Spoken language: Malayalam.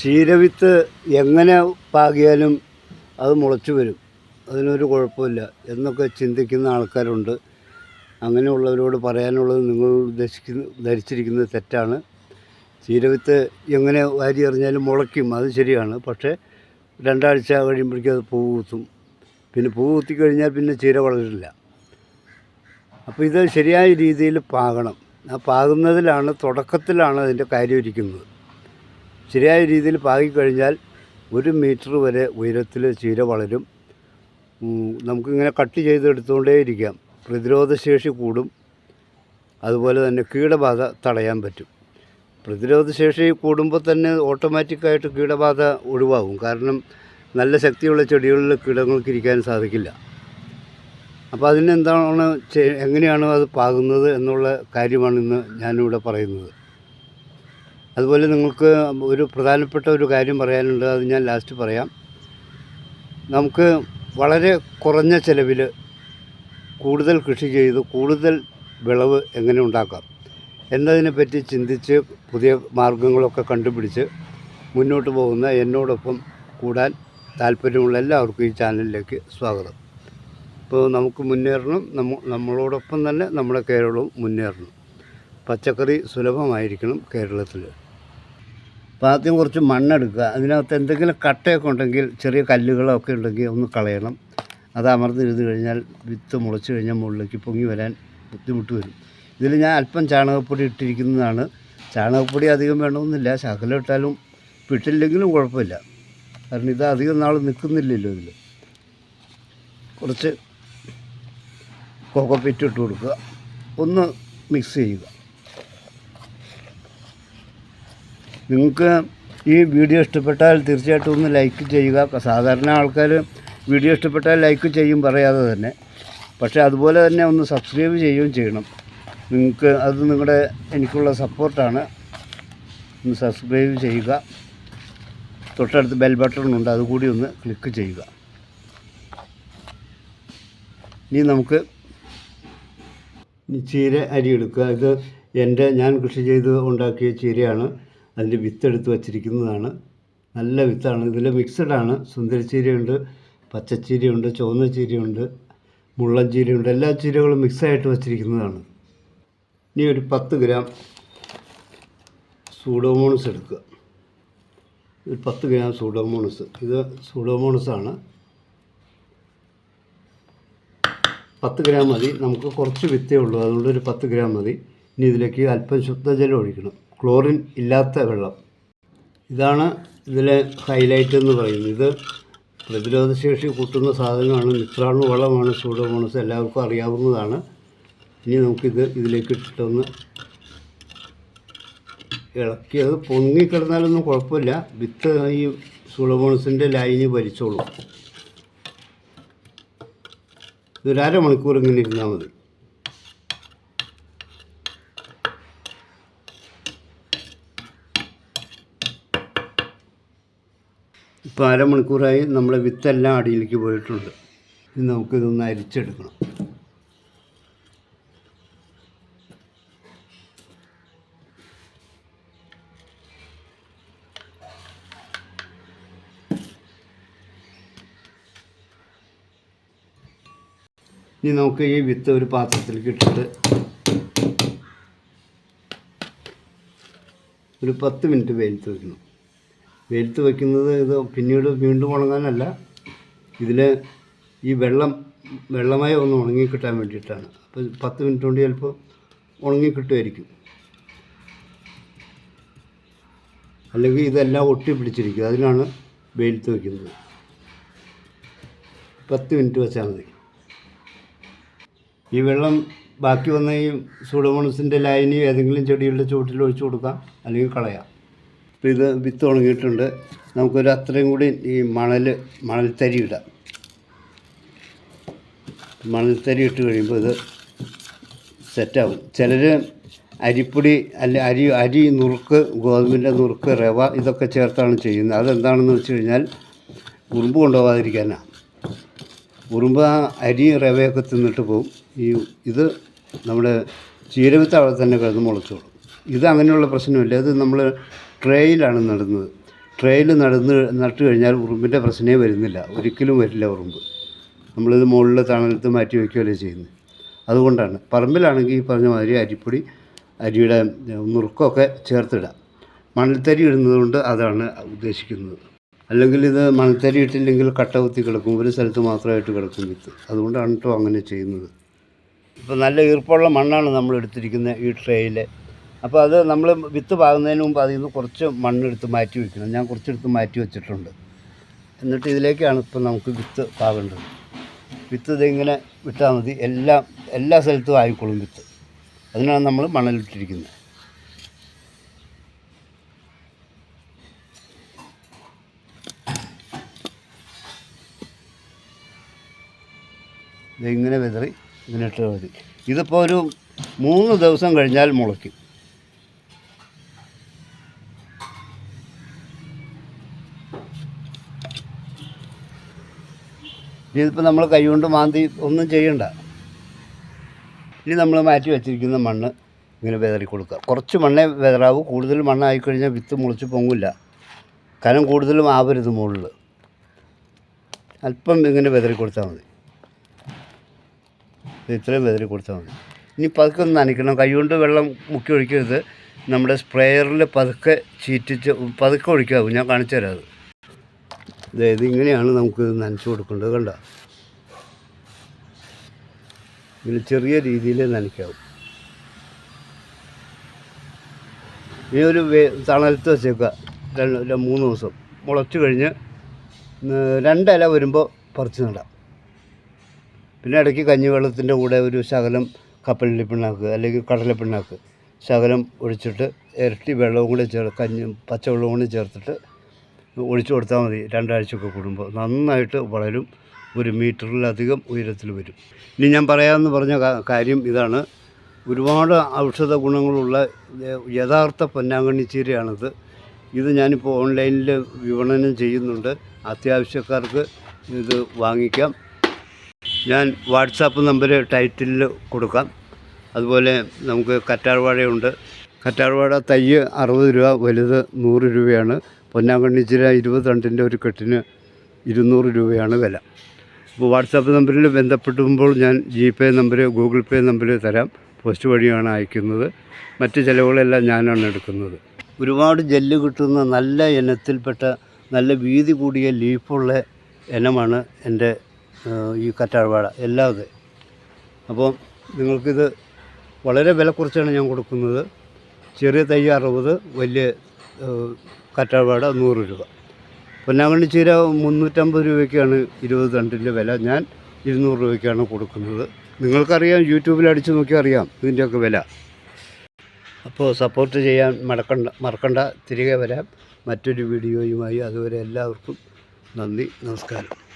ചീരവിത്ത് എങ്ങനെ പാകിയാലും അത് മുളച്ചു വരും. അതിനൊരു കുഴപ്പമില്ല എന്നൊക്കെ ചിന്തിക്കുന്ന ആൾക്കാരുണ്ട്. അങ്ങനെയുള്ളവരോട് പറയാനുള്ളത് നിങ്ങൾ ഉദ്ദേശിക്കുന്ന ധരിച്ചിരിക്കുന്നത് തെറ്റാണ്. ചീരവിത്ത് എങ്ങനെ വാരി എറിഞ്ഞാലും മുളയ്ക്കും അത് ശരിയാണ്. പക്ഷേ രണ്ടാഴ്ച കഴിയുമ്പോഴേക്കും അത് പൂ കൂത്തും. പിന്നെ പൂവ് കുത്തിക്കഴിഞ്ഞാൽ പിന്നെ ചീര വളരില്ല. അപ്പോൾ ഇത് ശരിയായ രീതിയിൽ പാകണം. ആ പാകുന്നതിലാണ് തുടക്കത്തിലാണ് അതിന്റെ കാര്യം ഇരിക്കുന്നത്. ശരിയായ രീതിയിൽ പാകിക്കഴിഞ്ഞാൽ ഒരു മീറ്റർ വരെ ഉയരത്തിൽ ചീര വളരും. നമുക്കിങ്ങനെ കട്ട് ചെയ്തെടുത്തുകൊണ്ടേയിരിക്കാം. പ്രതിരോധശേഷി കൂടും. അതുപോലെ തന്നെ കീടബാധ തടയാൻ പറ്റും. പ്രതിരോധശേഷി കൂടുമ്പോൾ തന്നെ ഓട്ടോമാറ്റിക്കായിട്ട് കീടബാധ ഒഴിവാകും. കാരണം നല്ല ശക്തിയുള്ള ചെടികളിൽ കീടങ്ങൾക്ക് ഇരിക്കാൻ സാധിക്കില്ല. അപ്പോൾ അതിനെന്താണ് എങ്ങനെയാണ് അത് പാകുന്നത് എന്നുള്ള കാര്യമാണ് ഇന്ന് ഞാനിവിടെ പറയുന്നത്. അതുപോലെ നിങ്ങൾക്ക് ഒരു പ്രധാനപ്പെട്ട ഒരു കാര്യം പറയാനുണ്ട് അത് ഞാൻ ലാസ്റ്റ് പറയാം. നമുക്ക് വളരെ കുറഞ്ഞ ചിലവിൽ കൂടുതൽ കൃഷി ചെയ്ത് കൂടുതൽ വിളവ് എങ്ങനെ ഉണ്ടാക്കാം എന്നതിനെപ്പറ്റി ചിന്തിച്ച് പുതിയ മാർഗങ്ങളൊക്കെ കണ്ടുപിടിച്ച് മുന്നോട്ട് പോകുന്ന എന്നോടൊപ്പം കൂടാൻ താല്പര്യമുള്ള എല്ലാവർക്കും ഈ ചാനലിലേക്ക് സ്വാഗതം. ഇപ്പോൾ നമുക്ക് മുന്നേറണം നമ്മ നമ്മളോടൊപ്പം തന്നെ നമ്മുടെ കേരളവും മുന്നേറണം. പച്ചക്കറി സുലഭമായിരിക്കണം കേരളത്തിൽ അപ്പോൾ ആദ്യം കുറച്ച് മണ്ണെടുക്കുക. അതിനകത്ത് എന്തെങ്കിലും കട്ടയൊക്കെ ഉണ്ടെങ്കിൽ ചെറിയ കല്ലുകളോ ഒക്കെ ഉണ്ടെങ്കിൽ ഒന്ന് കളയണം. അത് അമർന്നിരുന്ന് കഴിഞ്ഞാൽ വിത്ത് മുളച്ച് കഴിഞ്ഞാൽ മുകളിലേക്ക് പൊങ്ങി വരാൻ ബുദ്ധിമുട്ട് വരും. ഇതിൽ ഞാൻ അല്പം ചാണകപ്പൊടി ഇട്ടിരിക്കുന്നതാണ്. ചാണകപ്പൊടി അധികം വേണമെന്നില്ല. ശകലം ഇട്ടാലും പിട്ടില്ലെങ്കിലും കുഴപ്പമില്ല. കാരണം ഇത് അധികം നാൾ നിൽക്കുന്നില്ലല്ലോ ഇതിൽ. കുറച്ച് കോക്കോപ്പിറ്റ് ഇട്ട് കൊടുക്കുക. ഒന്ന് മിക്സ് ചെയ്യുക. നിങ്ങൾക്ക് ഈ വീഡിയോ ഇഷ്ടപ്പെട്ടാൽ തീർച്ചയായിട്ടും ഒന്ന് ലൈക്ക് ചെയ്യുക. സാധാരണ ആൾക്കാർ വീഡിയോ ഇഷ്ടപ്പെട്ടാൽ ലൈക്ക് ചെയ്യും പറയാതെ തന്നെ. പക്ഷേ അതുപോലെ തന്നെ ഒന്ന് സബ്സ്ക്രൈബ് ചെയ്യുകയും ചെയ്യണം. നിങ്ങൾക്ക് അത് നിങ്ങളുടെ എനിക്കുള്ള സപ്പോർട്ടാണ്. ഒന്ന് സബ്സ്ക്രൈബ് ചെയ്യുക. തൊട്ടടുത്ത് ബെൽ ബട്ടൺ ഉണ്ട് അതുകൂടി ഒന്ന് ക്ലിക്ക് ചെയ്യുക. ഇനി നമുക്ക് ചീര അരി എടുക്കുക. ഇത് എന്റെ ഞാൻ കൃഷി ചെയ്ത് ഉണ്ടാക്കിയ ചീരയാണ്. അതിന്റെ വിത്തെടുത്ത് വച്ചിരിക്കുന്നതാണ്. നല്ല വിത്താണ്. ഇതിൽ മിക്സഡാണ്. സുന്ദരച്ചീരയുണ്ട് പച്ചച്ചീരയുണ്ട് ചുവന്ന ചീരയുണ്ട് മുള്ളൻ ചീരയുണ്ട്. എല്ലാ ചീരകളും മിക്സായിട്ട് വച്ചിരിക്കുന്നതാണ്. ഇനി ഒരു പത്ത് ഗ്രാം സൂഡോമോണസ് എടുക്കുക. ഒരു പത്ത് ഗ്രാം സൂഡോമോണസ്. ഇത് സൂഡോമോണസാണ്. പത്ത് ഗ്രാം മതി. നമുക്ക് കുറച്ച് വിത്തേ ഉള്ളൂ. അതുകൊണ്ട് ഒരു പത്ത് ഗ്രാം മതി. ഇനി ഇതിലേക്ക് അല്പം ശുദ്ധജലം ഒഴിക്കണം. ക്ലോറിൻ ഇല്ലാത്ത വെള്ളം. ഇതാണ് ഇതിലെ ഹൈലൈറ്റ് എന്ന് പറയുന്നത്. ഇത് പ്രതിരോധശേഷി കൂട്ടുന്ന സാധനമാണ്. മിത്രാണു വളമാണ് സൂഡോമോണസ് എല്ലാവർക്കും അറിയാവുന്നതാണ്. ഇനി നമുക്കിത് ഇതിലേക്ക് ഇട്ടിട്ടൊന്ന് ഇളക്കി. അത് പൊങ്ങിക്കിടന്നാലൊന്നും കുഴപ്പമില്ല. വിത്ത് ഈ സൂഡോമോണസിന്റെ ലൈന് വലിച്ചോളും. അരമണിക്കൂർ ഇങ്ങനെ ഇരുന്നാൽ മതി. ഇപ്പോൾ അരമണിക്കൂറായി നമ്മളെ വിത്തെല്ലാം അടിയിലേക്ക് പോയിട്ടുണ്ട്. ഇനി നമുക്കിതൊന്ന് അരിച്ചെടുക്കണം. ഇനി നമുക്ക് ഈ വിത്ത് ഒരു പാത്രത്തിലേക്ക് ഇട്ടിട്ട് ഒരു പത്ത് മിനിറ്റ് വെയിലത്ത് വയ്ക്കണം വെയിലത്ത് വയ്ക്കുന്നത് ഇത് പിന്നീട് വീണ്ടും ഉണങ്ങാനല്ല. ഇതിൽ ഈ വെള്ളം വെള്ളമായി ഒന്ന് ഉണങ്ങി കിട്ടാൻ വേണ്ടിയിട്ടാണ്. അപ്പോൾ പത്ത് മിനിറ്റ് കൊണ്ട് ചിലപ്പോൾ ഉണങ്ങി കിട്ടുമായിരിക്കും അല്ലെങ്കിൽ ഇതെല്ലാം ഒട്ടി പിടിച്ചിരിക്കും. അതിനാണ് വെയിലത്ത് വയ്ക്കുന്നത് പത്ത് മിനിറ്റ് വെച്ചാൽ മതി. ഈ വെള്ളം ബാക്കി വന്ന ഈ സൂഡോമോണസിന്റെ ലൈനി ഏതെങ്കിലും ചെടികളുടെ ചുവട്ടിൽ ഒഴിച്ചു കൊടുക്കാം. അല്ലെങ്കിൽ കളയാം. ഇപ്പോൾ ഇത് വിത്ത് ഉണങ്ങിയിട്ടുണ്ട്. നമുക്കൊരു അത്രയും കൂടി ഈ മണൽ മണൽത്തരി ഇടാം. തരി ഇട്ട് കഴിയുമ്പോൾ ഇത് സെറ്റാവും ചിലർ അരിപ്പൊടി അല്ല അരി അരി നുറുക്ക് ഗോതമ്പിന്റെ നുറുക്ക് റവ ഇതൊക്കെ ചേർത്താണ് ചെയ്യുന്നത്. അതെന്താണെന്ന് വെച്ച് കഴിഞ്ഞാൽ ഉറുമ്പ് കൊണ്ടുപോകാതിരിക്കാനാണ് ഉറുമ്പ് ആ അരി റവയൊക്കെ തിന്നിട്ട് പോകും ഈ ഇത് നമ്മുടെ ചീരവിത്ത് അവിടെ തന്നെ കിടന്ന് മുളച്ചോളും ഇത് അങ്ങനെയുള്ള പ്രശ്നമില്ല. ഇത് നമ്മൾ ട്രേയിലാണ് നടുന്നത്. ട്രേയിൽ നടന്ന് നട്ട് കഴിഞ്ഞാൽ ഉറുമ്പിന്റെ പ്രശ്നമേ വരുന്നില്ല. ഒരിക്കലും വരില്ല ഉറുമ്പ്. നമ്മളിത് മുകളിൽ തണലത്ത് മാറ്റി വയ്ക്കുകയല്ലേ ചെയ്യുന്നത്. അതുകൊണ്ടാണ്. പറമ്പിലാണെങ്കിൽ ഈ പറഞ്ഞ മാതിരി അരിപ്പൊടി അരിയുടെ നുറുക്കമൊക്കെ ചേർത്തിടാം. മണൽത്തരി ഇടുന്നത് കൊണ്ട് അതാണ് ഉദ്ദേശിക്കുന്നത്. അല്ലെങ്കിൽ ഇത് മണൽത്തരി ഇട്ടില്ലെങ്കിൽ കട്ട കുത്തി കിടക്കും. ഒരു സ്ഥലത്ത് മാത്രമായിട്ട് കിടക്കും വിത്ത്. അതുകൊണ്ടാണ് കേട്ടോ അങ്ങനെ ചെയ്യുന്നത്. ഇപ്പോൾ നല്ല ഈർപ്പമുള്ള മണ്ണാണ് നമ്മൾ എടുത്തിരിക്കുന്നത് ഈ ട്രേയിൽ അപ്പോൾ അത് നമ്മൾ വിത്ത് പാകുന്നതിന് മുമ്പ് അതിൽ നിന്ന് കുറച്ച് മണ്ണെടുത്ത് മാറ്റി വയ്ക്കണം ഞാൻ കുറച്ചെടുത്ത് മാറ്റി വെച്ചിട്ടുണ്ട്. എന്നിട്ട് ഇതിലേക്കാണ് ഇപ്പം നമുക്ക് വിത്ത് പാകേണ്ടത്. വിത്ത് ഇതിങ്ങനെ വിട്ടാൽ മതി. എല്ലാം എല്ലാ സ്ഥലത്തും ആയിക്കോളും വിത്ത്. അതിനാണ് നമ്മൾ മണലിട്ടിരിക്കുന്നത്. ഇതിങ്ങനെ വിതറി ഇതിനിട്ട് മതി. ഇതിപ്പോൾ ഒരു മൂന്ന് ദിവസം കഴിഞ്ഞാൽ മുളയ്ക്കും. ഇതിപ്പോൾ നമ്മൾ കൈകൊണ്ട് മാന്തി ഒന്നും ചെയ്യണ്ട. ഇനി നമ്മൾ മാറ്റി വെച്ചിരിക്കുന്ന മണ്ണ് ഇങ്ങനെ വിതറി കൊടുക്കുക. കുറച്ച് മണ്ണേ വിതറാവൂ. കൂടുതൽ മണ്ണായിക്കഴിഞ്ഞാൽ വിത്ത് മുളച്ച് പൊങ്ങില്ല കനം കൂടുതലും ആവരുത് മുകളിൽ അല്പം ഇങ്ങനെ വിതറി കൊടുത്താൽ മതി. ഇത് ഇത്രയും വിതറി കൊടുത്താൽ മതി. ഇനി പതുക്കെ ഒന്ന് നനയ്ക്കണം. കൈകൊണ്ട് വെള്ളം മുക്കി ഒഴിക്കരുത്. നമ്മുടെ സ്പ്രേയറിൽ പതുക്കെ ചീറ്റിച്ച് പതുക്കെ ഒഴിക്കാവും. ഞാൻ കാണിച്ചു തരാം അത്. ദേ ഇങ്ങനെയാണ് നമുക്ക് നനച്ച് കൊടുക്കേണ്ടത് കണ്ട? ഇങ്ങനെ ചെറിയ രീതിയിൽ നനയ്ക്കാവും. ഇനി ഒരു വേ തണലത്ത് വെച്ചേക്കുക. രണ്ട് മൂന്ന് ദിവസം. മുളച്ച് കഴിഞ്ഞ് രണ്ടില വരുമ്പോൾ പറിച്ച് നടാം. പിന്നെ ഇടയ്ക്ക് കഞ്ഞിവെള്ളത്തിന്റെ കൂടെ ഒരു ശകലം കപ്പലിന്റെ പിണ്ണാക്ക് അല്ലെങ്കിൽ കടല പിണ്ണാക്ക് ശകലം ഒഴിച്ചിട്ട് ഇരട്ടി വെള്ളവും കൂടി ചേർ കഞ്ഞി പച്ചവെള്ളവും കൂടി ചേർത്തിട്ട് ഒഴിച്ചു കൊടുത്താൽ മതി. രണ്ടാഴ്ചയൊക്കെ കൂടുമ്പോൾ നന്നായിട്ട് വളരും. ഒരു മീറ്ററിലധികം ഉയരത്തിൽ വരും. ഇനി ഞാൻ പറയാമെന്ന് പറഞ്ഞ കാര്യം ഇതാണ്. ഒരുപാട് ഔഷധ ഗുണങ്ങളുള്ള യഥാർത്ഥ പൊന്നാങ്കണ്ണി ചീരയാണിത്. ഇത് ഞാനിപ്പോൾ ഓൺലൈനിൽ വിപണനം ചെയ്യുന്നുണ്ട്. അത്യാവശ്യക്കാർക്ക് ഇത് വാങ്ങിക്കാം. ഞാൻ വാട്സാപ്പ് നമ്പർ ടൈറ്റിലിൽ കൊടുക്കാം. അതുപോലെ നമുക്ക് കറ്റാർവാഴയുണ്ട്. കറ്റാർവാഴ തൈ അറുപത് രൂപ വലുത് നൂറ് രൂപയാണ്. പൊന്നാങ്കണ്ണിച്ചിര ഇരുപത് തണ്ടിന്റെ ഒരു കെട്ടിന് ഇരുന്നൂറ് രൂപയാണ് വില. അപ്പോൾ വാട്സാപ്പ് നമ്പറിൽ ബന്ധപ്പെടുമ്പോൾ ഞാൻ G pay number Google pay number തരാം. പോസ്റ്റ് വഴിയാണ് അയക്കുന്നത്. മറ്റ് ചിലവുകളെല്ലാം ഞാനാണ് എടുക്കുന്നത്. ഒരുപാട് ജെല്ല് കിട്ടുന്ന നല്ല ഇനത്തിൽപ്പെട്ട നല്ല വീതി കൂടിയ ലീഫുള്ള ഇനമാണ് എന്റെ ഈ കറ്റാർവാഴ. എല്ലാതെ അപ്പോൾ നിങ്ങൾക്കിത് വളരെ വില കുറച്ചാണ് ഞാൻ കൊടുക്കുന്നത്. ചെറിയ തൈ അറുപത് വലിയ കറ്റാർവാഴ നൂറ് രൂപ. പൊന്നാങ്കണ്ണി ചീര മുന്നൂറ്റമ്പത് രൂപയ്ക്കാണ് ഇരുപത് തണ്ടിന്റെ വില. ഞാൻ ഇരുന്നൂറ് രൂപയ്ക്കാണ് കൊടുക്കുന്നത്. നിങ്ങൾക്കറിയാം യൂട്യൂബിൽ അടിച്ചു നോക്കിയാൽ അറിയാം ഇതിന്റെയൊക്കെ വില. അപ്പോൾ സപ്പോർട്ട് ചെയ്യാൻ മടക്കണ്ട മറക്കണ്ട. തിരികെ വരാം. മറ്റൊരു വീഡിയോയുമായി. അതുവരെ എല്ലാവർക്കും നന്ദി നമസ്കാരം.